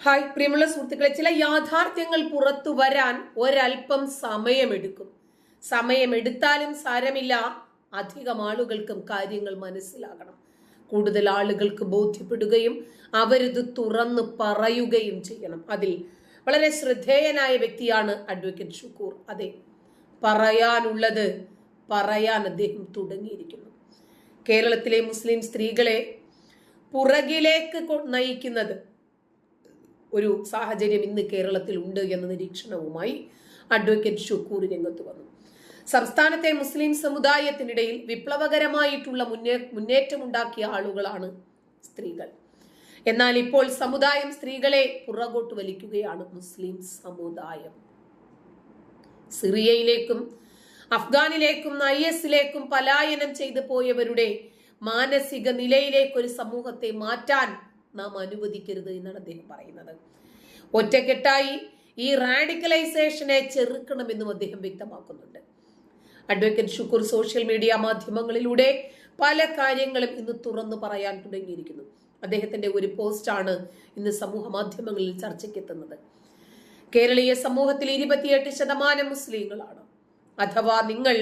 Hi പ്രിയമുള്ള സുഹൃത്തുക്കളെ ചില യാഥാർത്ഥ്യങ്ങൾ പുറത്തു വരാൻ ഒരൽപ്പം സമയമെടുക്കും. സമയമെടുത്താലും സാരമില്ല അധികം ആളുകൾക്കും കാര്യങ്ങൾ മനസ്സിലാകണം. കൂടുതൽ ആളുകൾക്ക് ബോധ്യപ്പെടുകയും അവരിത് തുറന്ന് പറയുകയും ചെയ്യണം. അതിൽ വളരെ ശ്രദ്ധേയനായ വ്യക്തിയാണ് അഡ്വക്കേറ്റ് ഷുക്കൂർ. അതെ പറയാനുള്ളത് പറയാൻ അദ്ദേഹം തുടങ്ങിയിരിക്കുന്നു. കേരളത്തിലെ മുസ്ലിം സ്ത്രീകളെ പുറകിലേക്ക് നയിക്കുന്നത് ഒരു സാഹചര്യം ഇന്ന് കേരളത്തിലുണ്ട് എന്ന നിരീക്ഷണവുമായി അഡ്വക്കേറ്റ് ഷുക്കൂർ രംഗത്ത് വന്നു. സംസ്ഥാനത്തെ മുസ്ലിം സമുദായത്തിനിടയിൽ വിപ്ലവകരമായിട്ടുള്ള മുന്നേ മുന്നേറ്റമുണ്ടാക്കിയ ആളുകളാണ് സ്ത്രീകൾ. എന്നാൽ ഇപ്പോൾ സമുദായം സ്ത്രീകളെ പുറകോട്ട് വലിക്കുകയാണ് മുസ്ലിം സമുദായം. സിറിയയിലേക്കും അഫ്ഗാനിലേക്കും ഐ എസിലേക്കും പലായനം ചെയ്തു പോയവരുടെ മാനസിക നിലയിലേക്ക് ഒരു സമൂഹത്തെ മാറ്റാൻ നാം അനുവദിക്കരുത് എന്നാണ് അദ്ദേഹം പറയുന്നത്. ഒറ്റക്കെട്ടായി ഈ റാഡിക്കലൈസേഷനെ ചെറുക്കണമെന്നും അദ്ദേഹം വ്യക്തമാക്കുന്നുണ്ട്. അഡ്വക്കേറ്റ് ഷുക്കൂർ സോഷ്യൽ മീഡിയ മാധ്യമങ്ങളിലൂടെ പല കാര്യങ്ങളും ഇന്ന് തുറന്നു പറയാൻ തുടങ്ങിയിരിക്കുന്നു. അദ്ദേഹത്തിന്റെ ഒരു പോസ്റ്റാണ് ഇന്ന് സമൂഹ മാധ്യമങ്ങളിൽ ചർച്ചയ്ക്കെത്തുന്നത്. കേരളീയ സമൂഹത്തിൽ ഇരുപത്തിയെട്ട് ശതമാനം മുസ്ലിങ്ങളാണ്. അഥവാ നിങ്ങൾ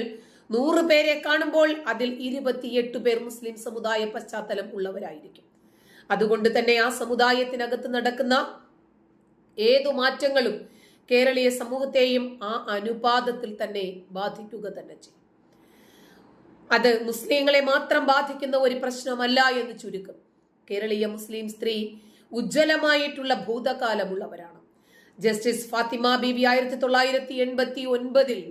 നൂറ് പേരെ കാണുമ്പോൾ അതിൽ ഇരുപത്തിയെട്ട് പേർ മുസ്ലിം സമുദായ പശ്ചാത്തലം ഉള്ളവരായിരിക്കും. അതുകൊണ്ട് തന്നെ ആ സമുദായത്തിനകത്ത് നടക്കുന്ന ഏതു മാറ്റങ്ങളും കേരളീയ സമൂഹത്തെയും ആ അനുപാതത്തിൽ തന്നെ ബാധിക്കുക തന്നെ ചെയ്യും. അത് മുസ്ലിങ്ങളെ മാത്രം ബാധിക്കുന്ന ഒരു പ്രശ്നമല്ല എന്ന് ചുരുക്കം. കേരളീയ മുസ്ലിം സ്ത്രീ ഉജ്ജ്വലമായിട്ടുള്ള ഭൂതകാലമുള്ളവരാണ്. ജസ്റ്റിസ് ഫാത്തിമ ബീവി ആയിരത്തി തൊള്ളായിരത്തി എൺപത്തി ഒൻപതിൽ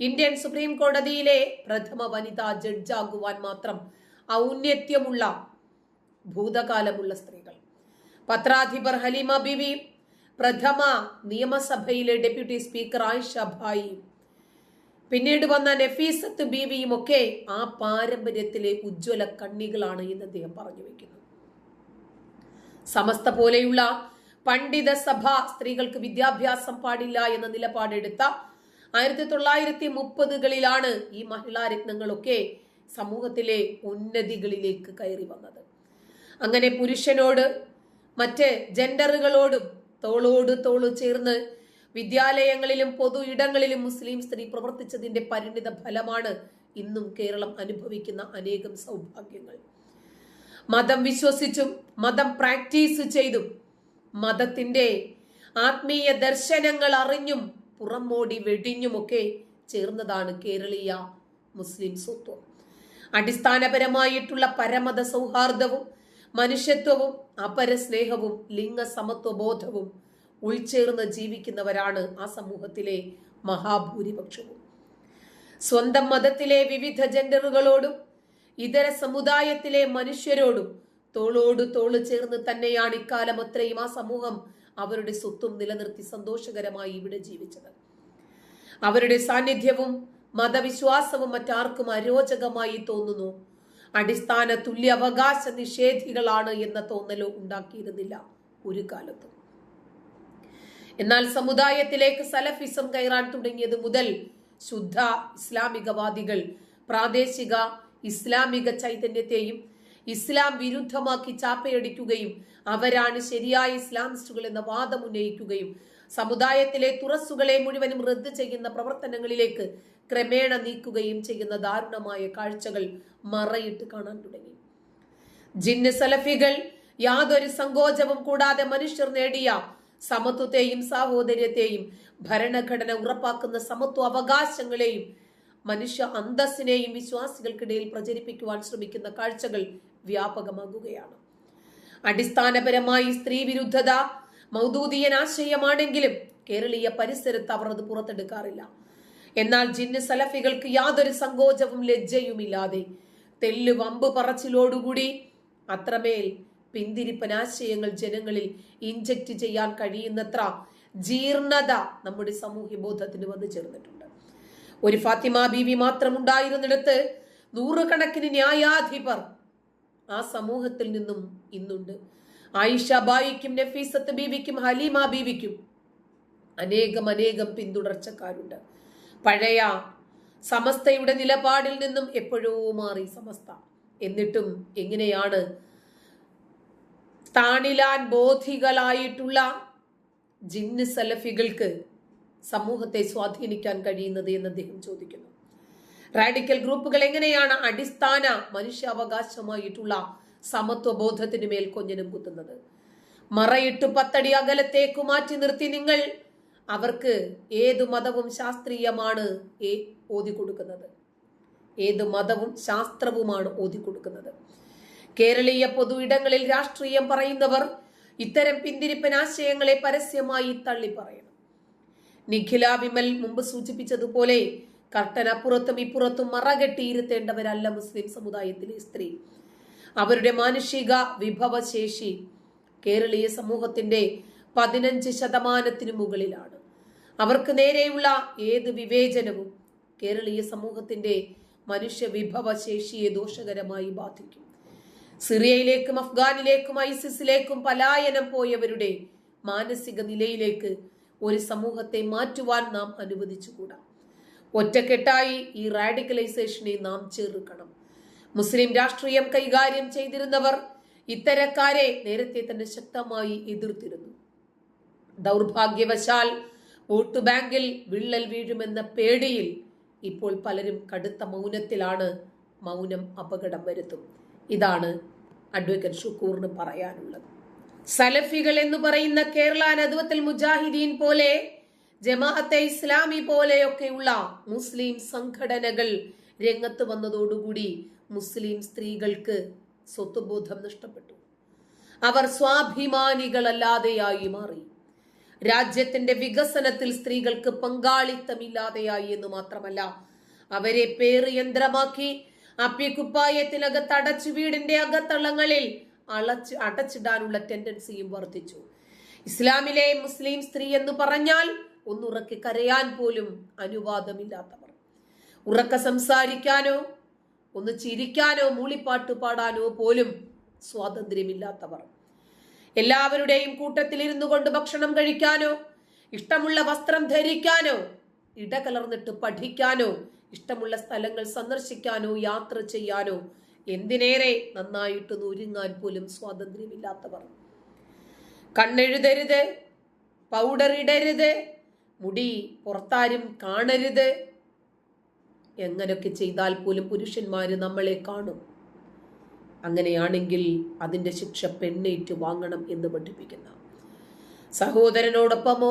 ഇന്ത്യൻ സുപ്രീം കോടതിയിലെ പ്രഥമ വനിതാ ജഡ്ജാകുവാൻ മാത്രം ഔന്നത്യമുള്ള ഭൂതകാലമുള്ള സ്ത്രീകൾ. പത്രാധിപർ ഹലീമ ബിവി പ്രഥമ നിയമസഭയിലെ ഡെപ്യൂട്ടി സ്പീക്കർ ആയിഷ ഭായി പിന്നീട് വന്ന നഫീസത്ത് ബിവിയും ഒക്കെ ആ പാരമ്പര്യത്തിലെ ഉജ്ജ്വല കണ്ണികളാണ് എന്ന് അദ്ദേഹം പറഞ്ഞു വെക്കുന്നു. സമസ്ത പോലെയുള്ള പണ്ഡിത സഭ സ്ത്രീകൾക്ക് വിദ്യാഭ്യാസം പാടില്ല എന്ന നിലപാടെടുത്ത ആയിരത്തി തൊള്ളായിരത്തി മുപ്പതുകളിലാണ് ഈ മഹിളാരത്നങ്ങളൊക്കെ സമൂഹത്തിലെ ഉന്നതികളിലേക്ക് കയറി വന്നത്. അങ്ങനെ പുരുഷനോട് മറ്റ് ജെൻഡറുകളോടും തോളോട് തോളു ചേർന്ന് വിദ്യാലയങ്ങളിലും പൊതു ഇടങ്ങളിലും മുസ്ലിം സ്ത്രീ പ്രവർത്തിച്ചതിന്റെ പരിണിത ഫലമാണ് ഇന്നും കേരളം അനുഭവിക്കുന്ന അനേകം സൗഭാഗ്യങ്ങൾ. മതം വിശ്വസിച്ചും മതം പ്രാക്ടീസ് ചെയ്തും മതത്തിന്റെ ആത്മീയ ദർശനങ്ങൾ അറിഞ്ഞും പുറമോടി വെടിഞ്ഞുമൊക്കെ ചേർന്നതാണ് കേരളീയ മുസ്ലിം സ്വത്വം. അടിസ്ഥാനപരമായിട്ടുള്ള പരമത സൗഹാർദ്ദവും മനുഷ്യത്വവും അപരസ്നേഹവും ലിംഗസമത്വ ബോധവും ഉൾച്ചേർന്ന് ജീവിക്കുന്നവരാണ് ആ സമൂഹത്തിലെ മഹാഭൂരിപക്ഷവും. സ്വന്തം മതത്തിലെ വിവിധ ജെൻഡറുകളോടും ഇതര സമുദായത്തിലെ മനുഷ്യരോടും തോളോട് തോൾ ചേർന്ന് തന്നെയാണ് ഇക്കാലം അത്രയും ആ സമൂഹം അവരുടെ സ്വത്തും നിലനിർത്തി സന്തോഷകരമായി ഇവിടെ ജീവിച്ചത്. അവരുടെ സാന്നിധ്യവും മതവിശ്വാസവും മറ്റാർക്കും അരോചകമായി തോന്നുന്നു. അടിസ്ഥാന തുല്യ അവകാശ നിഷേധികളാണ് എന്ന തോന്നലോ ഉണ്ടാക്കിയിരുന്നില്ല ഒരു കാലത്തും. എന്നാൽ സമുദായത്തിലേക്ക് സലഫിസം കയറാൻ തുടങ്ങിയത് മുതൽ ശുദ്ധ ഇസ്ലാമികവാദികൾ പ്രാദേശിക ഇസ്ലാമിക ചൈതന്യത്തെയും ഇസ്ലാം വിരുദ്ധമാക്കി ചാപ്പയടിക്കുകയും അവരാണ് ശരിയായ ഇസ്ലാമിസ്റ്റുകൾ എന്ന വാദം ഉന്നയിക്കുകയും സമുദായത്തിലെ തുറസ്സുകളെ മുഴുവനും റദ്ദ് ചെയ്യുന്ന പ്രവർത്തനങ്ങളിലേക്ക് ക്രമേണ നീക്കുകയും ചെയ്യുന്ന ദാരുണമായ കാഴ്ചകൾ മറയിട്ട് കാണാൻ തുടങ്ങി. ജിന്ന് സലഫികൾ യാതൊരു സങ്കോചവും കൂടാതെ മനുഷ്യർ നേടിയ സമത്വത്തെയും സാഹോദര്യത്തെയും ഭരണഘടന ഉറപ്പാക്കുന്ന സമത്വ അവകാശങ്ങളെയും മനുഷ്യ അന്തസ്സിനെയും വിശ്വാസികൾക്കിടയിൽ പ്രചരിപ്പിക്കുവാൻ ശ്രമിക്കുന്ന കാഴ്ചകൾ വ്യാപകമാകുകയാണ്. അടിസ്ഥാനപരമായി സ്ത്രീ വിരുദ്ധത മൗദൂദിയൻ ആശയമാണെങ്കിലും കേരളീയ പരിസരത്ത് അവർ അത് പുറത്തെടുക്കാറില്ല. എന്നാൽ ജിന്ന് സലഫികൾക്ക് യാതൊരു സങ്കോചവും ലജ്ജയുമില്ലാതെ തെല്ല് വമ്പ് പറച്ചിലോടുകൂടി അത്രമേൽ പിന്തിരിപ്പൻ ആശയങ്ങൾ ജനങ്ങളിൽ ഇൻജക്റ്റ് ചെയ്യാൻ കഴിയുന്നത്ര ജീർണത നമ്മുടെ സാമൂഹ്യ ബോധത്തിന് വന്നു ചേർന്നിട്ടുണ്ട്. ഒരു ഫാത്തിമ ബീവി മാത്രം ഉണ്ടായിരുന്നിടത്ത് നൂറുകണക്കിന് ന്യായാധിപർ ആ സമൂഹത്തിൽ നിന്നും ഇന്നുണ്ട്. ആയിഷ ബായിക്കും നഫീസത്ത് ബീവിക്കും ഹലീമ ബീവിക്കും അനേകം അനേകം പിന്തുടർച്ചക്കാരുണ്ട്. പഴയ സമസ്തയുടെ നിലപാടിൽ നിന്നും എപ്പോഴോ മാറി സമസ്ത. എന്നിട്ടും എങ്ങനെയാണ് താണിലാൻ ബോധികളായിട്ടുള്ള ജിന്ന് സലഫികൾക്ക് സമൂഹത്തെ സ്വാധീനിക്കാൻ കഴിയുന്നത് എന്ന് അദ്ദേഹം ചോദിക്കുന്നു. റാഡിക്കൽ ഗ്രൂപ്പുകൾ എങ്ങനെയാണ് അടിസ്ഥാന മനുഷ്യാവകാശമായിട്ടുള്ള സമത്വ ബോധത്തിന് മേൽ കൊഞ്ഞനും കുത്തുന്നത്. മറയിട്ട് പത്തടി അകലത്തേക്ക് മാറ്റി നിർത്തി നിങ്ങൾ. അവർക്ക് ഏതു മതവും ശാസ്ത്രീയമാണ് ഏ- ഓതി കൊടുക്കുന്നത് ഏത് മതവും ശാസ്ത്രവുമാണ് ഓതി കൊടുക്കുന്നത് കേരളീയ പൊതു ഇടങ്ങളിൽ രാഷ്ട്രീയം പറയുന്നവർ ഇത്തരം പിന്തിരിപ്പൻ ആശയങ്ങളെ പരസ്യമായി തള്ളി പറയണം നിഖില വിമൽ മുമ്പ് സൂചിപ്പിച്ചതുപോലെ കർട്ടനപ്പുറത്തും ഇപ്പുറത്തും മറകെട്ടിയിരുത്തേണ്ടവരല്ല മുസ്ലിം സമുദായത്തിലെ സ്ത്രീ. അവരുടെ മാനുഷിക വിഭവശേഷി കേരളീയ സമൂഹത്തിന്റെ പതിനഞ്ച് ശതമാനത്തിനു മുകളിലാണ്. അവർക്ക് നേരെയുള്ള ഏത് വിവേചനവും കേരളീയ സമൂഹത്തിന്റെ മനുഷ്യ വിഭവശേഷിയെ ദോഷകരമായി ബാധിക്കും. സിറിയയിലേക്കും അഫ്ഗാനിലേക്കും ഐസിസിലേക്കും പലായനം പോയവരുടെ മാനസിക നിലയിലേക്ക് ഒരു സമൂഹത്തെ മാറ്റുവാൻ നാം അനുവദിച്ചുകൂടാ? ഒറ്റക്കെട്ടായി ഈ റാഡിക്കലൈസേഷനെ നാം ചേർക്കണം. മുസ്ലിം രാഷ്ട്രീയം കൈകാര്യം ചെയ്തിരുന്നവർ ഇത്തരക്കാരെ നേരത്തെ തന്നെ ശക്തമായി എതിർത്തിരുന്നു. ദൗർഭാഗ്യവശാൽ വോട്ട് ബാങ്കിൽ വിള്ളൽ വീഴുമെന്ന പേടിയിൽ ഇപ്പോൾ പലരും കടുത്ത മൗനത്തിലാണ് മൗനം അപകടം വരുത്തും. ഇതാണ് അഡ്വക്കേറ്റ് ഷുക്കൂറിന് പറയാനുള്ളത്. സലഫികൾ എന്ന് പറയുന്ന കേരള നദുവത്തിൽ മുജാഹിദീൻ പോലെ ജമാഅത്തെ ഇസ്ലാമി പോലെയൊക്കെയുള്ള മുസ്ലിം സംഘടനകൾ രംഗത്ത് വന്നതോടുകൂടി മുസ്ലിം സ്ത്രീകൾക്ക് സ്വത്വബോധം നഷ്ടപ്പെട്ടു. അവർ സ്വാഭിമാനികളല്ലാതെയായി മാറി. രാജ്യത്തിന്റെ വികസനത്തിൽ സ്ത്രീകൾക്ക് പങ്കാളിത്തമില്ലാതെയായി എന്ന് മാത്രമല്ല അവരെ പേറ് യന്ത്രമാക്കി അപ്പിക്കുപ്പായത്തിനകത്ത് അടച്ചു വീടിന്റെ അകത്തളങ്ങളിൽ അളച്ച് അടച്ചിടാനുള്ള ടെൻഡൻസിയും വർദ്ധിച്ചു. ഇസ്ലാമിലെ മുസ്ലിം സ്ത്രീ എന്ന് പറഞ്ഞാൽ ഒന്നുറക്കി കരയാൻ പോലും അനുവാദമില്ലാത്തവർ. ഉറക്ക സംസാരിക്കാനോ ഒന്ന് ചിരിക്കാനോ മൂളിപ്പാട്ട് പാടാനോ പോലും സ്വാതന്ത്ര്യമില്ലാത്തവർ. എല്ലാവരുടെയും കൂട്ടത്തിൽ ഇരുന്നു കൊണ്ട് ഭക്ഷണം കഴിക്കാനോ ഇഷ്ടമുള്ള വസ്ത്രം ധരിക്കാനോ ഇടകലർന്നിട്ട് പഠിക്കാനോ ഇഷ്ടമുള്ള സ്ഥലങ്ങൾ സന്ദർശിക്കാനോ യാത്ര ചെയ്യാനോ എന്തിനേറെ നന്നായിട്ട് ഒരുങ്ങാൻ പോലും സ്വാതന്ത്ര്യമില്ലാത്തവർ. കണ്ണെഴുതരുത് പൗഡർ ഇടരുത് മുടി പുറത്താരും കാണരുത്. എങ്ങനെയൊക്കെ ചെയ്താൽ പോലും പുരുഷന്മാർ നമ്മളെ കാണും? അങ്ങനെയാണെങ്കിൽ അതിന്റെ ശിക്ഷ പെണ്ണേറ്റ് വാങ്ങണം എന്ന് പഠിപ്പിക്കുന്ന സഹോദരനോടൊപ്പമോ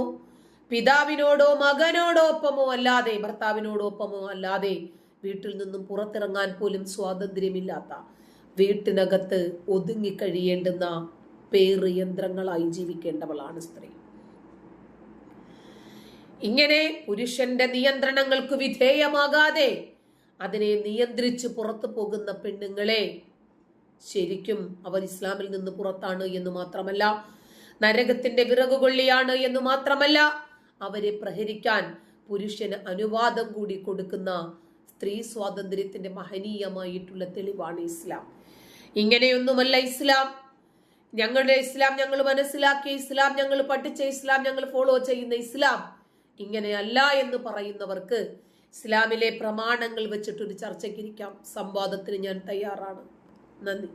പിതാവിനോടോ മകനോടോ ഒപ്പമോ അല്ലാതെ ഭർത്താവിനോടൊപ്പമോ അല്ലാതെ വീട്ടിൽ നിന്നും പുറത്തിറങ്ങാൻ പോലും സ്വാതന്ത്ര്യമില്ലാത്ത വീട്ടിനകത്ത് ഒതുങ്ങിക്കഴിയേണ്ടുന്ന പേറ് യന്ത്രങ്ങളായി ജീവിക്കേണ്ടവളാണ് സ്ത്രീ. ഇങ്ങനെ പുരുഷന്റെ നിയന്ത്രണങ്ങൾക്ക് വിധേയമാകാതെ അതിനെ നിയന്ത്രിച്ച് പുറത്തു പോകുന്ന പെണ്ണുങ്ങളെ ശരിക്കും അവർ ഇസ്ലാമിൽ നിന്ന് പുറത്താണ് എന്ന് മാത്രമല്ല നരകത്തിന്റെ വിറകുകൊള്ളിയാണ് എന്ന് മാത്രമല്ല അവരെ പ്രഹരിക്കാൻ പുരുഷന് അനുവാദം കൂടി കൊടുക്കുന്ന സ്ത്രീ സ്വാതന്ത്ര്യത്തിന്റെ മഹനീയമായിട്ടുള്ള തെളിവാണ് ഇസ്ലാം. ഇങ്ങനെയൊന്നുമല്ല ഇസ്ലാം. ഞങ്ങളുടെ ഇസ്ലാം ഞങ്ങൾ മനസ്സിലാക്കിയ ഇസ്ലാം ഞങ്ങൾ പഠിച്ച ഇസ്ലാം ഞങ്ങൾ ഫോളോ ചെയ്യുന്ന ഇസ്ലാം. ഇങ്ങനെയല്ല എന്ന് പറയുന്നവർക്ക് ഇസ്ലാമിലെ പ്രമാണങ്ങൾ വെച്ചിട്ടൊരു ചർച്ചയ്ക്കിരിക്കാം സംവാദത്തിന് ഞാൻ തയ്യാറാണ്. നന്ദി.